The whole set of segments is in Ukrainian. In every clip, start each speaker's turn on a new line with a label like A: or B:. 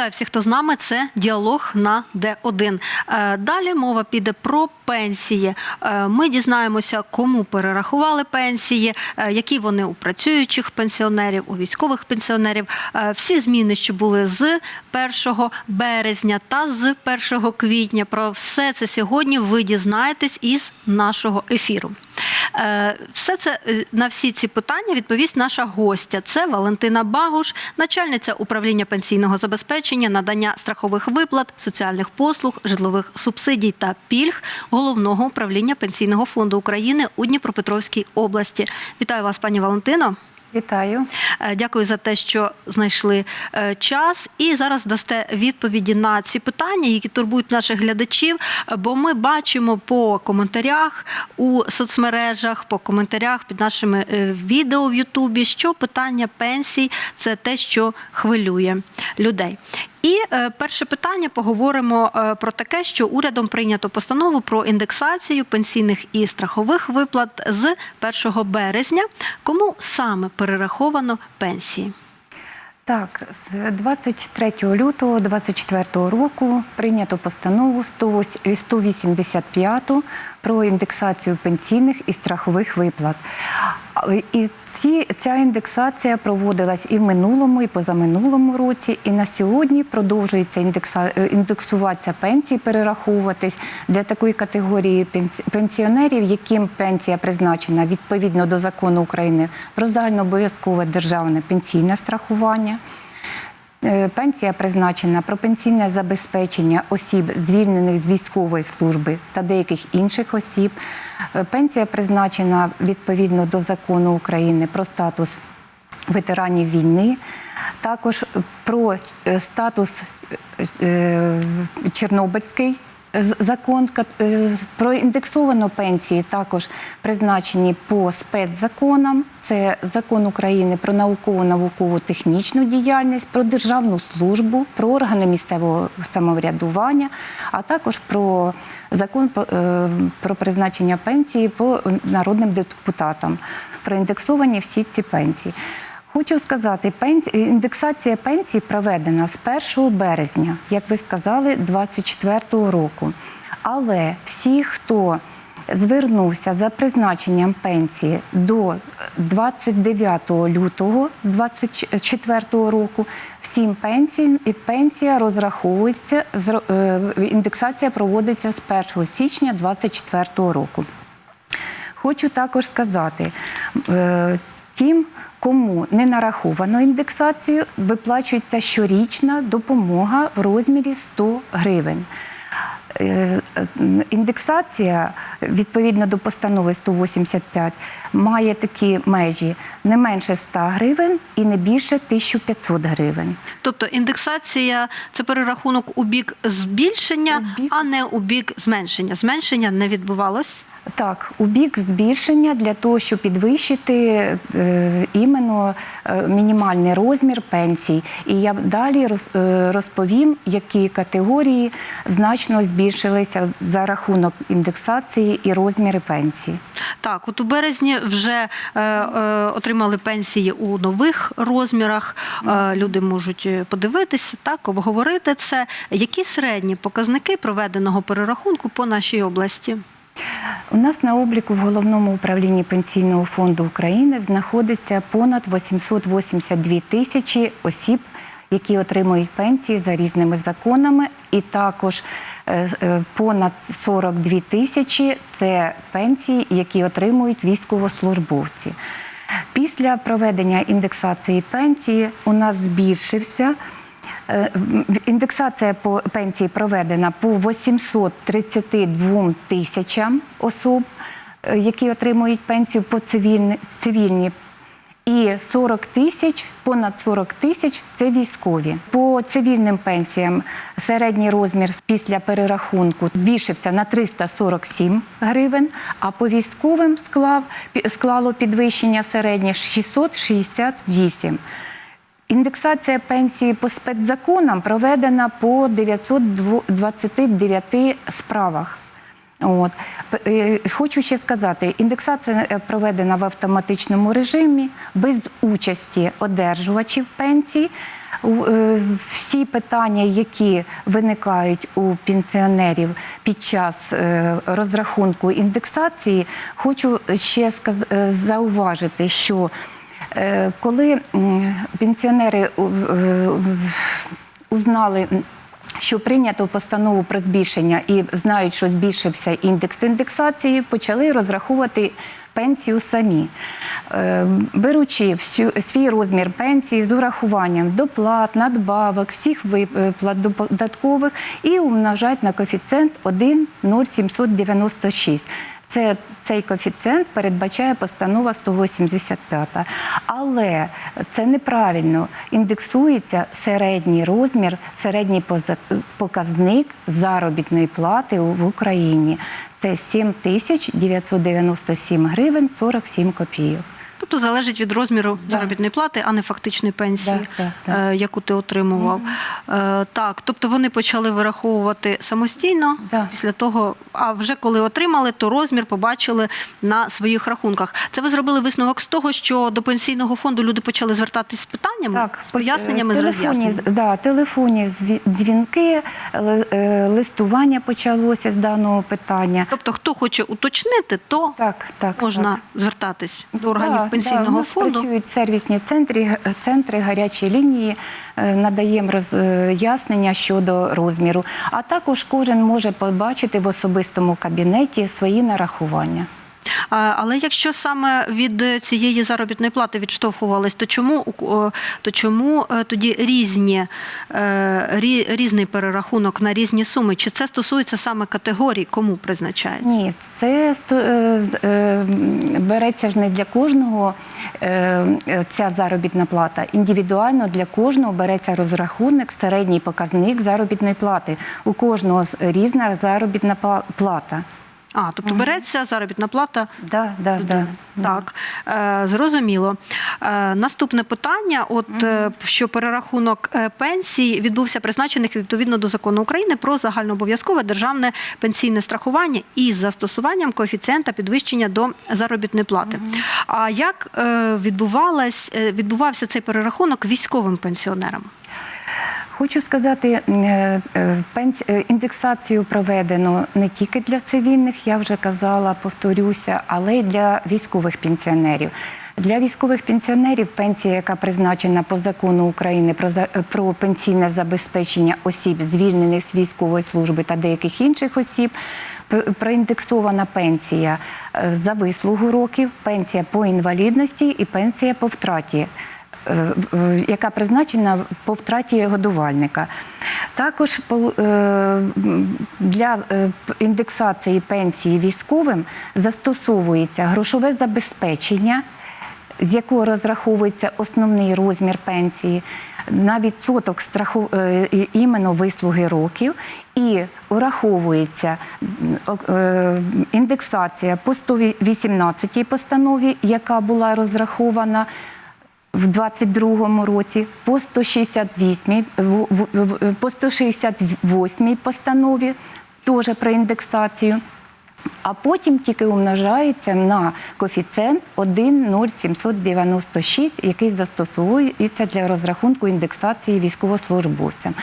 A: Вітаю всіх, хто з нами. Це діалог на Д1. Е, Далі мова піде про пенсії. Е, Ми дізнаємося, кому перерахували пенсії, е, які вони у працюючих пенсіонерів, у військових пенсіонерів. Всі зміни, що були з 1 березня та з 1 квітня. Про все це сьогодні ви дізнаєтесь із нашого ефіру. Е, Все це е, на всі ці питання відповість наша гостя. Це Валентина Багуш, начальниця управління пенсійного забезпечення, надання страхових виплат, соціальних послуг, житлових субсидій та пільг головного управління пенсійного фонду України у Дніпропетровській області. Вітаю вас, пані Валентино.
B: Вітаю.
A: Е, Дякую за те, що знайшли е, час, і зараз дасте відповіді на ці питання, які турбують наших глядачів. е, Бо ми бачимо по коментарях у соцмережах, по коментарях під нашими відео в Ютубі, що питання пенсій це те, що хвилює людей. І е, перше питання поговоримо е, про таке, що урядом прийнято постанову про індексацію пенсійних і страхових виплат з 1 березня. Кому саме перераховано пенсії?
B: Так, з 23 лютого 2024 року прийнято постанову 108 185 про індексацію пенсійних і страхових виплат. І ці, ця індексація проводилась і в минулому, і позаминулому році. І на сьогодні продовжується індекса, е, індексуватися пенсії, перераховуватись для такої категорії пенсі- пенсіонерів, яким пенсія призначена відповідно до закону України про загальнообов'язкове державне пенсійне страхування. Е, Пенсія призначена про пенсійне забезпечення осіб, звільнених з військової служби та деяких інших осіб. Е, Пенсія призначена відповідно до закону України про статус ветеранів війни, також про е, статус Чорнобильський закон е, про індексовану пенсії також призначені по спецзаконам. Це закон України про наукову наукову технічну діяльність, про державну службу, про органи місцевого самоврядування, а також про закон е, про призначення пенсії по народним депутатам. Проіндексовані всі ці пенсії. Хочу сказати, індексація пенсій проведена з 1 березня, як ви сказали, 2024 року. Але всі, хто звернувся за призначенням пенсії до 29 лютого 2024 року, всім пенсій пенсія розраховується, е, індексація проводиться з 1 січня 2024 року. Хочу також сказати, е, тим, кому не нараховано індексацію, виплачується щорічна допомога в розмірі 100 гривень. Е, е, Індексація відповідно до постанови 185 має такі межі не менше 100 гривень і не більше 1500 гривень.
A: Тобто індексація це перерахунок у бік збільшення,
B: У бік-
A: а не у бік зменшення. Зменшення не відбувалось.
B: Так, у бік збільшення для того, щоб підвищити е, іменно е, мінімальний розмір пенсій. І я далі роз, е, розповім, які категорії значно збільшилися за рахунок індексації і розміри пенсії.
A: Так, от у березні вже е, е, отримали пенсії у нових розмірах. Е, люди можуть подивитися, так, обговорити це. Які середні показники проведеного перерахунку по нашій області?
B: У нас на обліку в головному управлінні пенсійного фонду України знаходиться понад 882 тисячі осіб, які отримують пенсії за різними законами, і також е, е, понад 42 тисячі це пенсії, які отримують військовослужбовці. Після проведення індексації пенсії у нас збільшився. Е, Індексація по пенсії проведена по 832 тисячам особ, е, які отримують пенсію по цивільні, цивільні. І 40 тисяч, понад 40 тисяч це військові. По цивільним пенсіям середній розмір після перерахунку збільшився на 347 гривень, а по військовим склав, склало підвищення середнє 668. Індексація пенсії по спецзаконам проведена по 929 справах. От. Е, Хочу ще сказати, індексація е, проведена в автоматичному режимі без участі одержувачів пенсій. Е, Всі питання, які виникають у пенсіонерів під час розрахунку індексації, хочу ще зауважити, що коли пенсіонери е, узнали. Що прийнято постанову про збільшення і знають, що збільшився індекс індексації, почали розраховувати пенсію самі, Е, беручи всю, свій розмір пенсії з урахуванням доплат, надбавок, всіх виплат додаткових і умножать на коефіцієнт 1,0796. Це цей коефіцієнт передбачає постанова 185. Але це неправильно. Індексується середній розмір, середній показник заробітної плати в Україні. Це 7997 гривень 47 копійок.
A: Тобто залежить від розміру
B: Да.
A: заробітної плати, а не фактичної пенсії,
B: Да, да, да.
A: е, яку ти отримував. Е, Так, тобто вони почали вираховувати самостійно
B: Да.
A: після того, а вже коли отримали, то розмір побачили на своїх рахунках. Це ви зробили висновок з того, що до пенсійного фонду люди почали звертатись з питаннями, так, з поясненнями, з
B: телефонні,
A: роз'ясненнями.
B: да, телефонні дзвінки, е, листування почалося з даного питання.
A: Тобто, хто хоче уточнити, то
B: Так, так.
A: можна
B: так.
A: звертатись до органів
B: Да, да, у нас
A: фонду.
B: Працюють сервісні центри, центри гарячі лінії, е, надаємо роз'яснення щодо розміру. А також кожен може побачити в особистому кабінеті свої нарахування.
A: Але якщо саме від цієї заробітної плати відштовхувались, то чому то чому е, тоді різні е, різний перерахунок на різні суми? Чи це стосується саме категорій, кому призначається?
B: Ні, це е, береться ж не для кожного ця заробітна плата. Індивідуально для кожного береться розрахунок, середній показник заробітної плати. У кожного різна заробітна плата.
A: А, тобто береться заробітна плата.
B: Да, да, да.
A: Так, е, зрозуміло. Е, наступне питання: от е, що перерахунок е, пенсій відбувся призначених відповідно до закону України про загальнообов'язкове державне пенсійне страхування із застосуванням коефіцієнта підвищення до заробітної плати. А як е, відбувалась, відбувався цей перерахунок військовим пенсіонерам?
B: Хочу сказати, е, е, е, індексацію проведено не тільки для цивільних, я вже казала, повторюся, але й для військових пенсіонерів. Для військових пенсіонерів пенсія, яка призначена по закону України про за- про пенсійне забезпечення осіб, звільнених з військової служби та деяких інших осіб, проіндексована пенсія за вислугу років, пенсія по інвалідності і пенсія по втраті яка призначена по втраті годувальника. Також е, для е, індексації пенсії військовим застосовується грошове забезпечення, з якого розраховується основний розмір пенсії, на відсоток страху е, іменно вислуги років, і ураховується е, індексація по 118 постанові, яка була розрахована в 22-му році по 168, в- в- в- по 168 постанові теж про індексацію. А потім тільки умножається на коефіцієнт 1,0796, який застосовується для розрахунку індексації військовослужбовцям.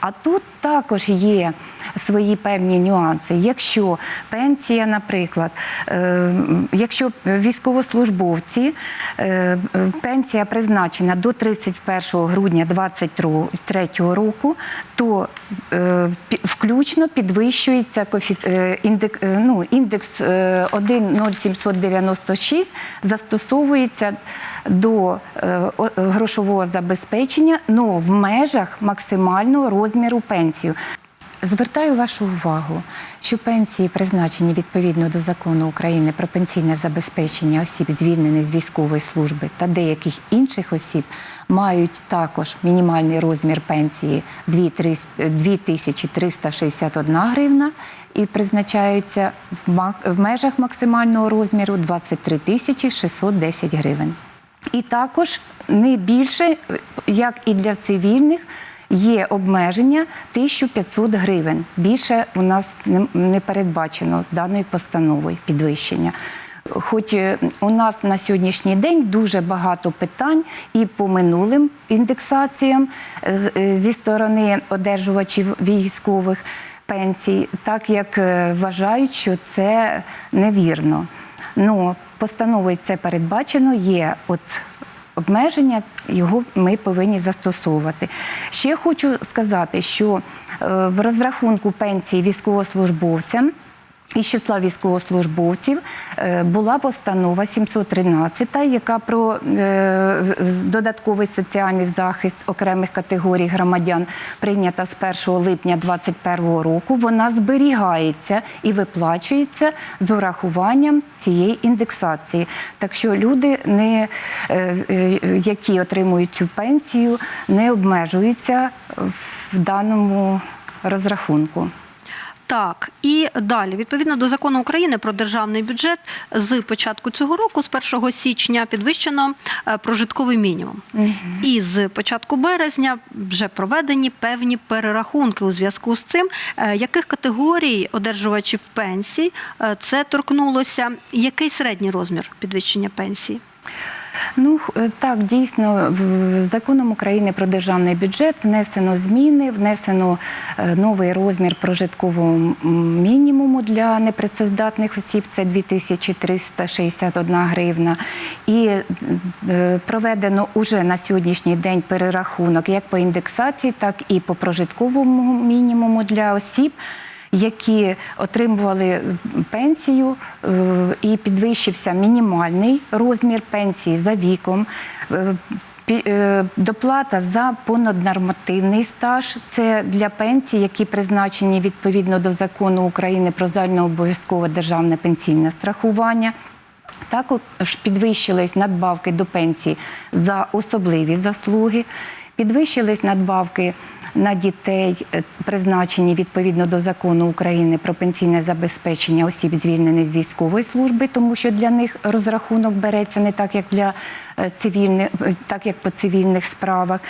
B: А тут також є свої певні нюанси. Якщо пенсія, наприклад, е, якщо військовослужбовці, е, пенсія призначена до 31 грудня 2023 року, то включно підвищується е, індек- е, ну, індекс е, 1,0796 застосовується до е, грошового забезпечення, ну в межах максимального розміру пенсії. Звертаю вашу увагу, що пенсії, призначені відповідно до закону України про пенсійне забезпечення осіб, звільнених з військової служби та деяких інших осіб, мають також мінімальний розмір пенсії 2361 гривна і призначаються в межах максимального розміру 23 тисячі 610 гривень. І також не більше, як і для цивільних, є обмеження 1500 гривень. Більше у нас не- передбачено даною постановою підвищення. Хоч е, у нас на сьогоднішній день дуже багато питань і по минулим індексаціям е, зі сторони одержувачів військових пенсій, так як е, вважають, що це невірно. Ну, постановою це передбачено, є от обмеження, його ми повинні застосовувати. Ще хочу сказати, що е, в розрахунку пенсії військовослужбовцям. Із числа військовослужбовців е, була постанова 713, яка про е, додатковий соціальний захист окремих категорій громадян прийнята з 1 липня 2021 року. Вона зберігається і виплачується з урахуванням цієї індексації. Так що люди, не, е, які отримують цю пенсію, не обмежуються в даному розрахунку.
A: Так, і далі, відповідно до закону України про державний бюджет, з початку цього року, з 1 січня, підвищено е, прожитковий мінімум. І з початку березня вже проведені певні перерахунки у зв'язку з цим, е, яких категорій одержувачів пенсій е, це торкнулося, який середній розмір підвищення пенсії.
B: Ну так, дійсно, законом України про державний бюджет внесено зміни, внесено е, новий розмір прожиткового мінімуму для непрацездатних осіб. Це 2361 гривна. І е, проведено уже на сьогоднішній день перерахунок як по індексації, так і по прожитковому мінімуму для осіб які отримували пенсію, е, і підвищився мінімальний розмір пенсії за віком. е, е, Доплата за понаднормативний стаж це для пенсій, які призначені відповідно до закону України про загальнообов'язкове державне пенсійне страхування. Також підвищились надбавки до пенсії за особливі заслуги, підвищились надбавки на дітей, е, призначені відповідно до закону України про пенсійне забезпечення осіб, звільнених з військової служби, тому що для них розрахунок береться не так, як для е, цивільних, е, так як по цивільних справах.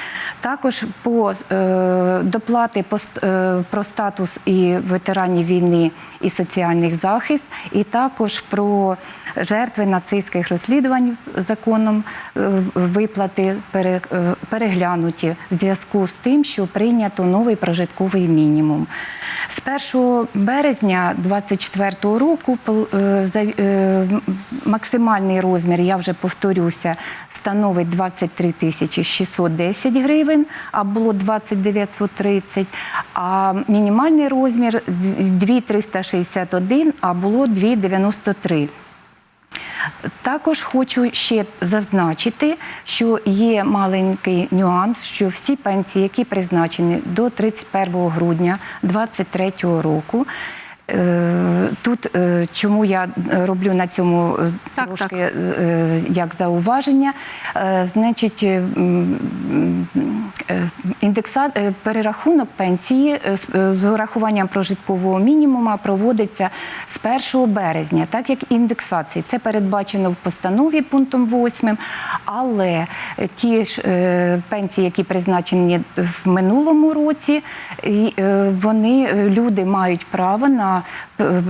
B: Також по е, доплати по, е, про статус і ветеранів війни і соціальний захист, і також про жертви нацистських розслідувань законом е, виплати пере- переглянуті в зв'язку з тим, що прийнято новий прожитковий мінімум. З 1 березня 2024 року е, е, максимальний розмір, я вже повторюся, становить 23 тисячі 610 гривень, а було 2930, а мінімальний розмір 2361, а було 293. Також хочу ще зазначити, що є маленький нюанс, що всі пенсії, які призначені до 31 грудня 2023 року. Е, Тут е, чому я роблю на цьому е,
A: Так,
B: трошки
A: так.
B: е, як зауваження, Е, значить, е, е, індекса... е, перерахунок пенсії е, з е, урахуванням прожиткового мінімуму проводиться з 1 березня, так як індексації. Це передбачено в постанові пунктом 8, але е, ті ж е, пенсії, які призначені в минулому році, е, вони е, люди мають право на е, е,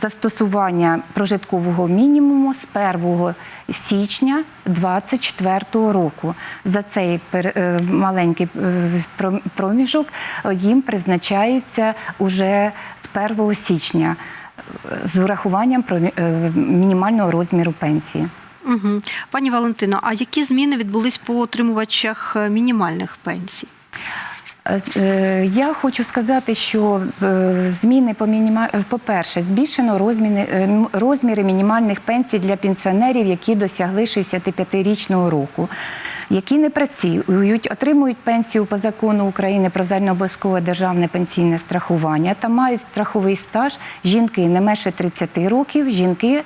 B: застосування прожиткового мінімуму з 1 січня 2024 року. За цей е, маленький проміжок їм призначається уже з 1 січня з урахуванням мінімального розміру пенсії.
A: Угу. Пані Валентино, а які зміни відбулись по отримувачах мінімальних пенсій?
B: Е, Я хочу сказати, що е, зміни по мініма... е, по-перше, збільшено розміни, е, розміри мінімальних пенсій для пенсіонерів, які досягли 65-річного року, які не працюють, отримують пенсію по закону України про загальнообов'язкове державне пенсійне страхування та мають страховий стаж жінки не менше 30 років, жінки,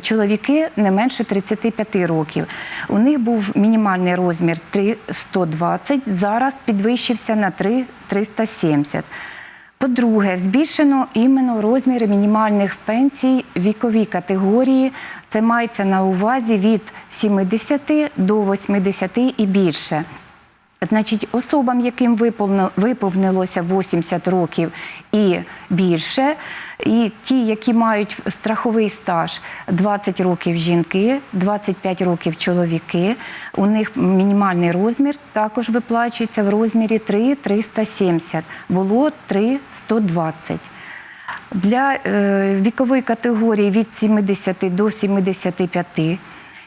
B: чоловіки не менше 35 років. У них був мінімальний розмір 320, зараз підвищився на 3 370. По-друге, збільшено іменно розміри мінімальних пенсій вікові категорії. Це мається на увазі від 70 до 80 і більше. Значить, особам, яким виповнилося 80 років і більше, і ті, які мають страховий стаж 20 років жінки, 25 років чоловіки, у них мінімальний розмір також виплачується в розмірі 3,370. Було 3,120. Для е, вікової категорії від 70 до 75,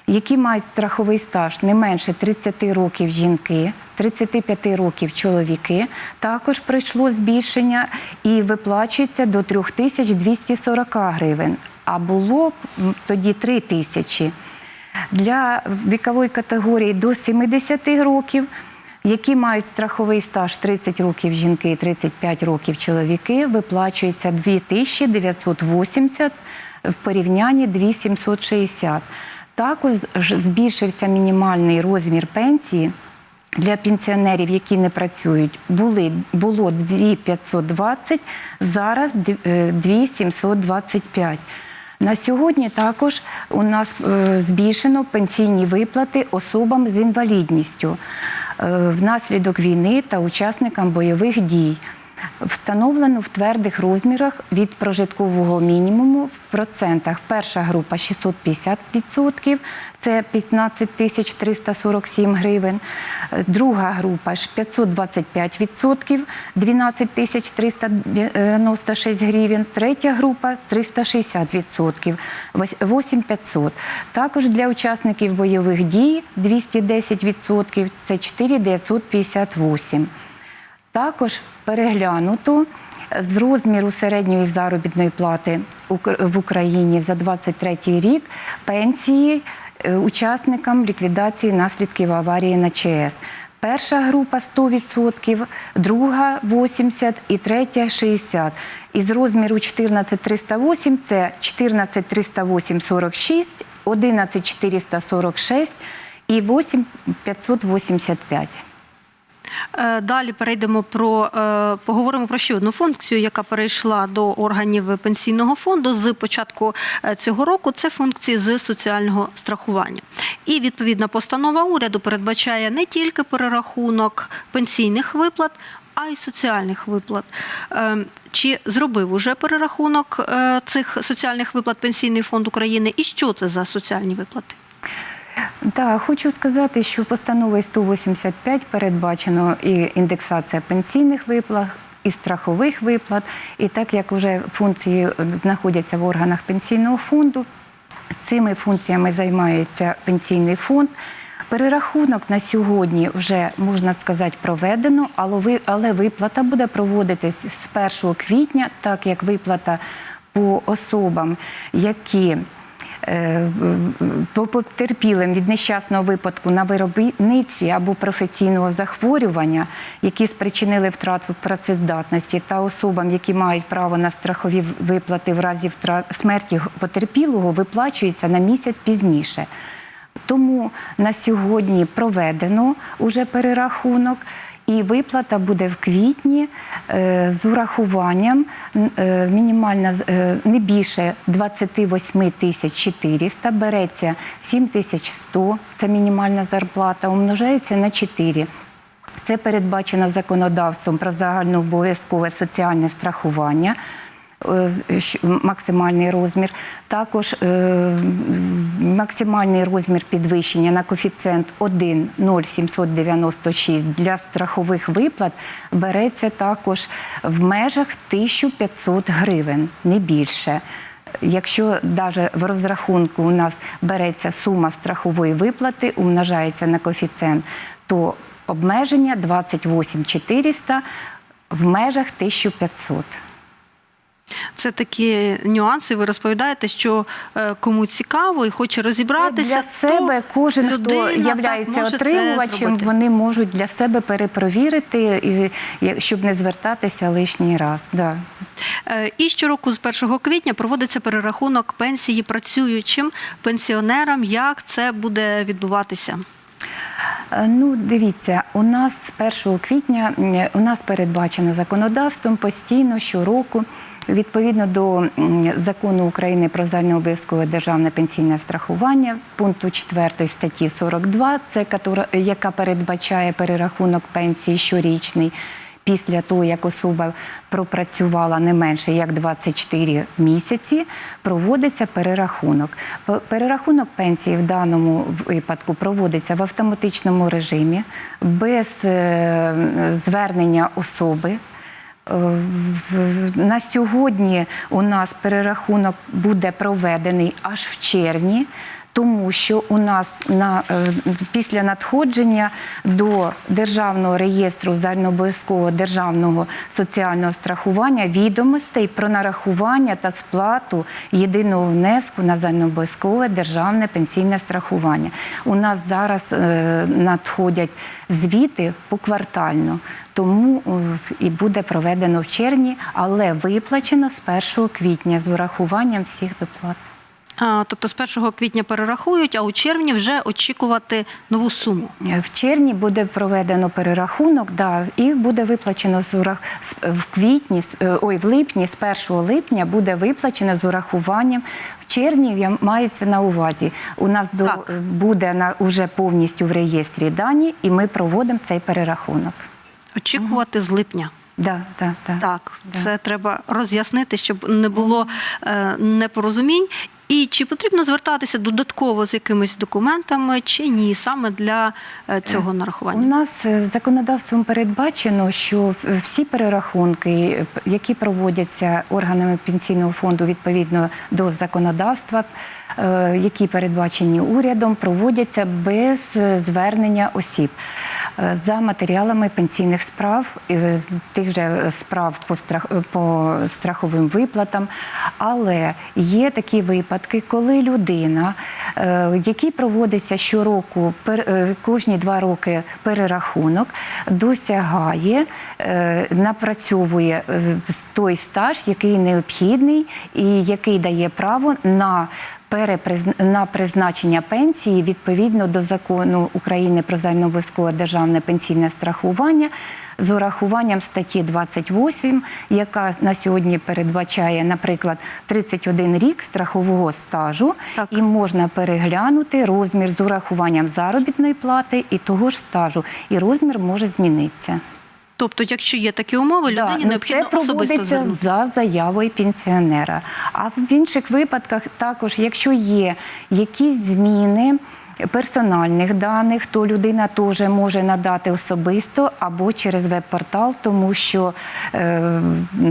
B: які мають страховий стаж не менше 30 років жінки, 35 років чоловіки, також прийшло збільшення і виплачується до 3240 гривень, а було тоді 3 тисячі. Для вікової категорії до 70 років, які мають страховий стаж 30 років жінки і 35 років чоловіки, виплачується 2980 в порівнянні 2760. Також збільшився мінімальний розмір пенсії для пенсіонерів, які не працюють, були, було 2520, зараз е, 2725. На сьогодні також у нас е, збільшено пенсійні виплати особам з інвалідністю е, внаслідок війни та учасникам бойових дій. Встановлено в твердих розмірах від прожиткового мінімуму в процентах. Перша група 650%, це 15 тисяч 347 гривень. Друга група 525%, 12 тисяч 396 гривень. Третя група 360%, 8500. Також для учасників бойових дій 210%, це 4958. Також переглянуто з розміру середньої заробітної плати в Україні за 23 рік пенсії е, учасникам ліквідації наслідків аварії на ЧАЕС. Перша група 100%, друга 80% і третя 60%. Із розміру 14308 це 14308 46, 11446 і 8585.
A: Е, Далі перейдемо про е, поговоримо про ще одну функцію, яка перейшла до органів пенсійного фонду з початку е, цього року. Це функції з соціального страхування. І відповідна постанова уряду передбачає не тільки перерахунок пенсійних виплат. А й соціальних виплат. Чи зробив уже перерахунок цих соціальних виплат Пенсійний фонд України? І що це за соціальні виплати?
B: Так, хочу сказати, що постановою 185 передбачено і індексація пенсійних виплат. І страхових виплат, і так як вже функції знаходяться в органах пенсійного фонду, цими функціями займається пенсійний фонд. Перерахунок на сьогодні вже можна сказати проведено, але виплата буде проводитись з 1 квітня, так як виплата по особам, які потерпілим від нещасного випадку на виробництві або професійного захворювання, які спричинили втрату працездатності, та особам, які мають право на страхові виплати в разі смерті потерпілого, виплачується на місяць пізніше. Тому на сьогодні проведено уже перерахунок, і виплата буде в квітні е, з урахуванням е, мінімальна е, не більше 28 тисяч 400, береться 7 тисяч 100, це мінімальна зарплата, умножається на 4. Це передбачено законодавством про загальнообов'язкове соціальне страхування. Е, Максимальний розмір. Також е, максимальний розмір підвищення на коефіцієнт 1,0796 для страхових виплат береться також в межах 1500 гривень, не більше. Якщо навіть в розрахунку у нас береться сума страхової виплати, умножається на коефіцієнт, то обмеження 28 400 в межах 1500.
A: Це такі нюанси. Ви розповідаєте, що е, кому цікаво і хоче розібратися.
B: для себе кожен, хто являється отримувачем,
A: вони
B: можуть для себе перепровірити, і, і- щоб не звертатися лишній раз. Да.
A: Е, І щороку з 1 квітня проводиться перерахунок пенсії працюючим пенсіонерам. Як це буде відбуватися?
B: Е, Ну, дивіться, у нас 1 квітня у нас передбачено законодавством постійно щороку. Відповідно до закону України про загальнообов'язкове державне пенсійне страхування, пункту 4 статті 42, це яка передбачає перерахунок пенсії щорічний. Після того, як особа пропрацювала не менше як 24 місяці, проводиться перерахунок. Перерахунок пенсії в даному випадку проводиться в автоматичному режимі без е, звернення особи. Е, На сьогодні у нас перерахунок буде проведений аж в червні, тому що у нас на, е, після надходження до Державного реєстру загальнообов'язкового державного соціального страхування відомостей про нарахування та сплату єдиного внеску на загальнообов'язкове державне пенсійне страхування. У нас зараз е, надходять звіти поквартально. Тому е, і буде проведено в червні, але виплачено з 1 квітня з урахуванням всіх доплат.
A: Тобто з 1 квітня перерахують, а у червні вже очікувати нову суму.
B: Е, В червні буде проведено перерахунок, да, і буде виплачено з урах... в квітні, е, ой, в липні, з 1 липня буде виплачено з урахуванням. В червні мається на увазі. У нас до, буде на уже повністю в реєстрі дані, і ми проводимо цей перерахунок.
A: Очікувати з липня.
B: Да, да, да.
A: Так,
B: Да.
A: це треба роз'яснити, щоб не було е, непорозумінь. І чи потрібно звертатися додатково з якимись документами, чи ні, саме для е, цього
B: У нас е, законодавством передбачено, що всі перерахунки, е, які проводяться органами пенсійного фонду відповідно до законодавства, які передбачені урядом, проводяться без звернення осіб за матеріалами пенсійних справ, тих же справ по страховим виплатам. Але є такі випадки, коли людина, е, який проводиться щороку, е, кожні два роки перерахунок, досягає, е, напрацьовує той стаж, який необхідний і який дає право на на призначення пенсії відповідно до закону України про загальнообов'язкове державне пенсійне страхування з урахуванням статті 28, яка на сьогодні передбачає, наприклад, 31 рік страхового стажу,
A: Так.
B: і можна переглянути розмір з урахуванням заробітної плати і того ж стажу, і розмір може змінитися.
A: Тобто, якщо є такі умови,
B: Да,
A: людині
B: ну,
A: необхідно
B: це
A: особисто
B: проводиться
A: звернутися.
B: за заявою пенсіонера. А в інших випадках також, якщо є якісь зміни персональних даних, то людина теж може надати особисто або через веб-портал, тому що е,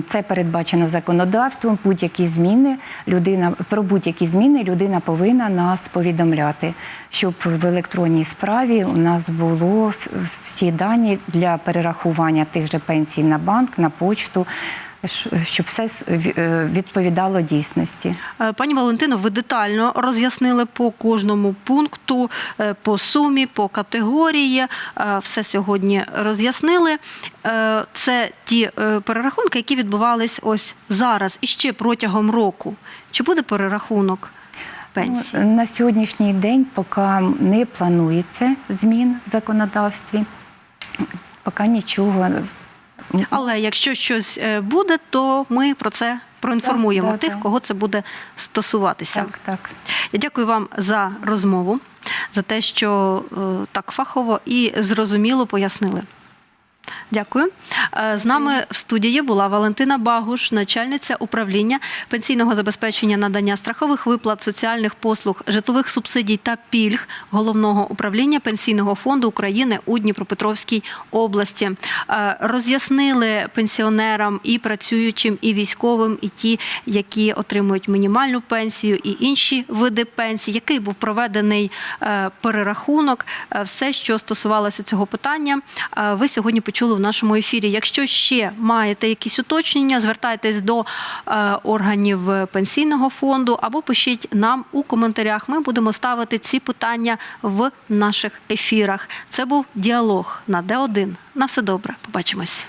B: це передбачено законодавством. Будь-які зміни людина про будь-які зміни людина повинна нас повідомляти, щоб в електронній справі у нас було всі дані для перерахування тих же пенсій на банк, на почту, щоб все е, відповідало дійсності.
A: Е, Пані Валентино, ви детально роз'яснили по кожному пункту, е, по сумі, по категорії. Все сьогодні роз'яснили. Це ті перерахунки, які відбувались ось зараз і ще протягом року. Чи буде перерахунок пенсії?
B: На сьогоднішній день поки не планується змін в законодавстві, поки нічого.
A: Але якщо щось е, буде, то ми про це проінформуємо
B: так, да,
A: тих, кого це буде стосуватися.
B: Так, так.
A: Я дякую вам за розмову, за те, що е, так фахово і зрозуміло пояснили. Дякую. Е, З нами в студії була Валентина Багуш, начальниця управління пенсійного забезпечення надання страхових виплат, соціальних послуг, житлових субсидій та пільг головного управління пенсійного фонду України у Дніпропетровській області. Е, Роз'яснили пенсіонерам і працюючим, і військовим, і ті, які отримують мінімальну пенсію, і інші види пенсій, який був проведений е, перерахунок, все, що стосувалося цього питання, ви сьогодні почули в нашому ефірі. Якщо ще маєте якісь уточнення, звертайтесь до е, органів пенсійного фонду або пишіть нам у коментарях. Ми будемо ставити ці питання в наших ефірах. Це був діалог на Д1. На все добре. Побачимось.